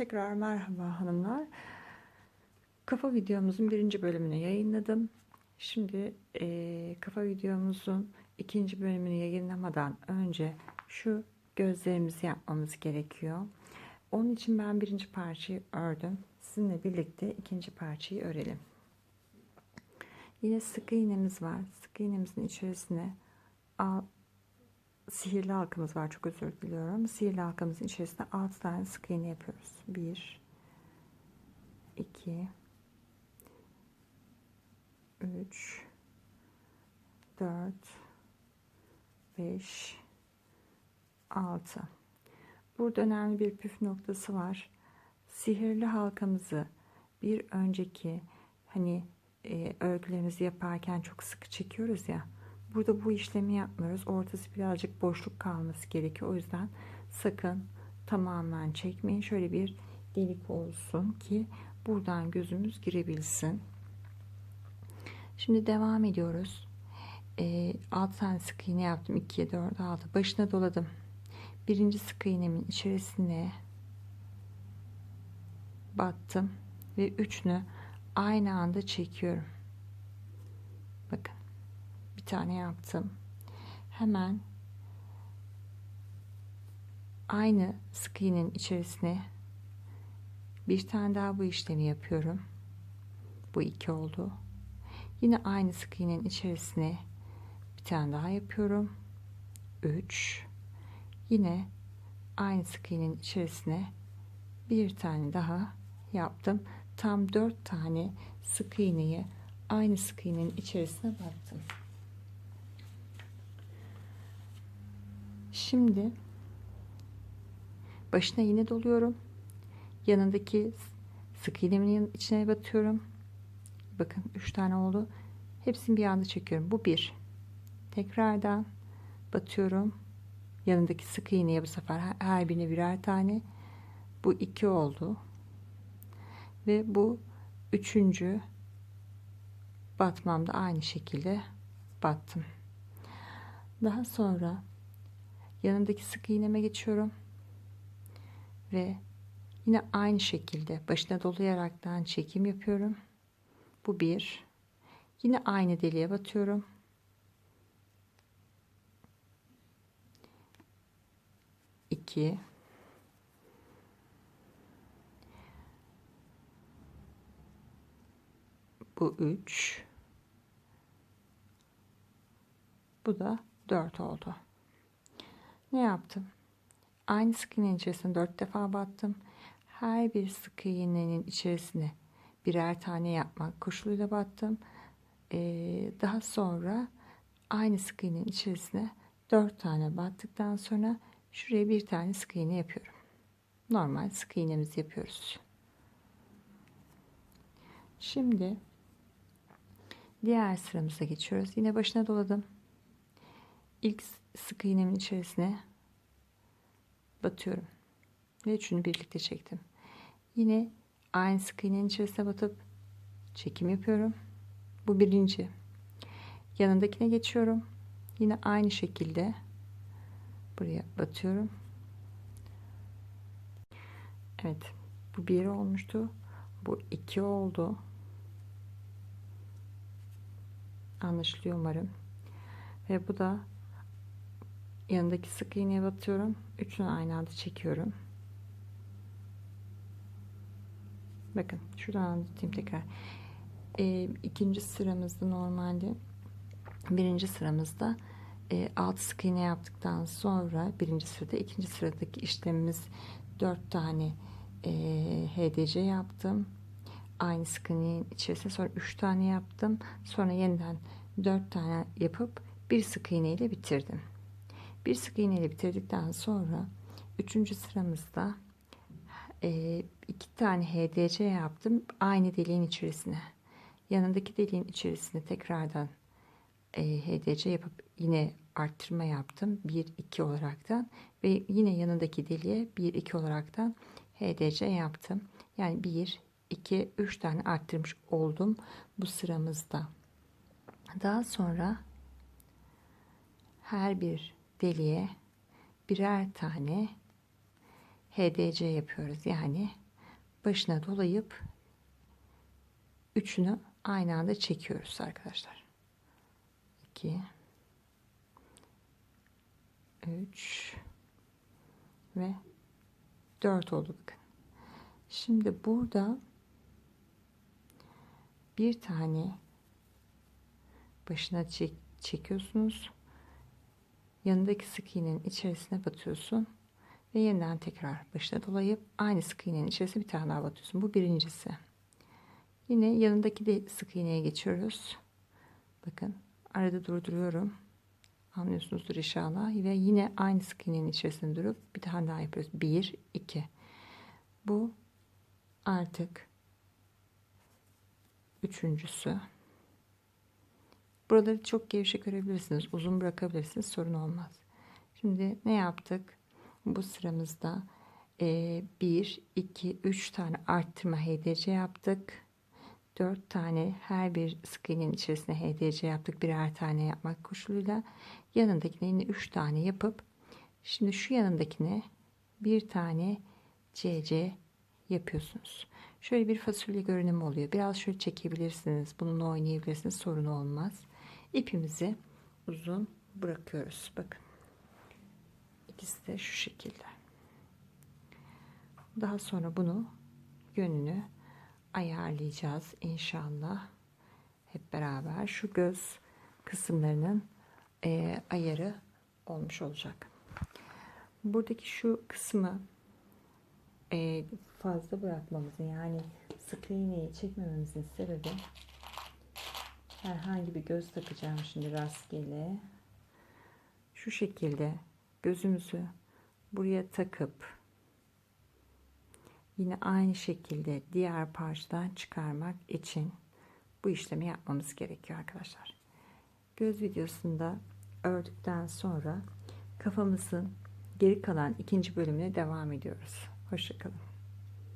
Tekrar merhaba hanımlar. Kafa videomuzun birinci bölümünü yayınladım. Şimdi eee, kafa videomuzun ikinci bölümünü yayınlamadan önce şu gözlerimizi yapmamız gerekiyor. Onun için ben birinci parçayı ördüm. Sizinle birlikte ikinci parçayı örelim. Yine sık iğnemiz var. Sık iğnemizin içerisine al, sihirli halkamız var. Çok özür diliyorum. Sihirli halkamızın içerisine 6 tane sık iğne yapıyoruz. 1 2 3 4 5 6 Burada önemli bir püf noktası var. Sihirli halkamızı bir önceki hani e, örgülerimizi yaparken çok sıkı çekiyoruz ya. Burada bu işlemi yapmıyoruz. Ortası birazcık boşluk kalması gerekiyor. O yüzden sakın tamamen çekmeyin. Şöyle bir delik olsun ki buradan gözümüz girebilsin. Şimdi devam ediyoruz. E, 6 tane sık iğne yaptım. 2, 4, 6. Başına doladım. Birinci sık iğnemin içerisine battım ve üçünü aynı anda çekiyorum. Bakın tane yaptım. Hemen aynı sık iğnenin içerisine bir tane daha bu işlemi yapıyorum. Bu iki oldu. Yine aynı sık iğnenin içerisine bir tane daha yapıyorum. 3 Yine aynı sık iğnenin içerisine bir tane daha yaptım. Tam 4 tane sık iğneyi aynı sık iğnenin içerisine battım. Şimdi başına yine doluyorum. Yanındaki sık iğnemin içine batıyorum. Bakın 3 tane oldu. Hepsini bir anda çekiyorum. Bu bir. Tekrardan batıyorum. Yanındaki sık iğneye bu sefer her birine birer tane. Bu iki oldu. Ve bu üçüncü batmamda aynı şekilde battım. Daha sonra yanındaki sık iğneme geçiyorum. Ve yine aynı şekilde başına dolayaraktan çekim yapıyorum. Bu bir. Yine aynı deliğe batıyorum. İki. Bu üç. Bu da dört oldu. Ne yaptım? Aynı sık iğnenin içerisine dört defa battım. Her bir sık iğnenin içerisine birer tane yapmak koşuluyla battım. Ee, daha sonra aynı sık iğnenin içerisine dört tane battıktan sonra şuraya bir tane sık iğne yapıyorum. Normal sık iğnemizi yapıyoruz. Şimdi diğer sıramıza geçiyoruz. Yine başına doladım. İlk sık iğnemin içerisine batıyorum. Ve üçünü birlikte çektim. Yine aynı sık iğnenin içerisine batıp çekim yapıyorum. Bu birinci. Yanındakine geçiyorum. Yine aynı şekilde buraya batıyorum. Evet. Bu bir olmuştu. Bu iki oldu. Anlaşılıyor umarım. Ve bu da yanındaki sık iğneye batıyorum. Üçünü aynı anda çekiyorum. Bakın şuradan anlatayım tekrar. E, ikinci sıramızda normalde birinci sıramızda e, 6 sık iğne yaptıktan sonra birinci sırada ikinci sıradaki işlemimiz 4 tane e, HDC yaptım. Aynı sık iğnenin içerisine sonra 3 tane yaptım. Sonra yeniden 4 tane yapıp bir sık iğne ile bitirdim. Bir sık iğne ile bitirdikten sonra üçüncü sıramızda e, iki tane HDC yaptım aynı deliğin içerisine. Yanındaki deliğin içerisine tekrardan e, HDC yapıp yine arttırma yaptım. 1 2 olaraktan ve yine yanındaki deliğe 1 2 olaraktan HDC yaptım. Yani 1 2 3 tane arttırmış oldum bu sıramızda. Daha sonra her bir deliğe birer tane HDC yapıyoruz. Yani başına dolayıp üçünü aynı anda çekiyoruz arkadaşlar. 2 3 ve 4 oldu bakın. Şimdi burada bir tane başına çek, çekiyorsunuz. Yanındaki sık iğnenin içerisine batıyorsun ve yeniden tekrar başına dolayıp aynı sık iğnenin içerisine bir tane daha batıyorsun. Bu birincisi. Yine yanındaki de sık iğneye geçiyoruz. Bakın arada durduruyorum. Anlıyorsunuzdur inşallah. Ve yine aynı sık iğnenin içerisinde durup bir tane daha yapıyoruz. 1, 2. Bu artık üçüncüsü. Buraları çok gevşek görebilirsiniz. Uzun bırakabilirsiniz. Sorun olmaz. Şimdi ne yaptık? Bu sıramızda 1, 2, 3 tane arttırma HDC yaptık. 4 tane her bir sık iğnenin içerisine HDC yaptık. Birer tane yapmak koşuluyla. Yanındakine yine 3 tane yapıp şimdi şu yanındakine bir tane CC yapıyorsunuz. Şöyle bir fasulye görünümü oluyor. Biraz şöyle çekebilirsiniz. Bununla oynayabilirsiniz. Sorun olmaz. İpimizi uzun bırakıyoruz. Bakın. İkisi de şu şekilde. Daha sonra bunu yönünü ayarlayacağız inşallah. Hep beraber şu göz kısımlarının e, ayarı olmuş olacak. Buradaki şu kısmı e, fazla bırakmamızın yani sık iğneyi çekmememizin sebebi herhangi bir göz takacağım şimdi rastgele şu şekilde gözümüzü buraya takıp yine aynı şekilde diğer parçadan çıkarmak için bu işlemi yapmamız gerekiyor arkadaşlar. Göz videosunda ördükten sonra kafamızın geri kalan ikinci bölümüne devam ediyoruz. Hoşçakalın.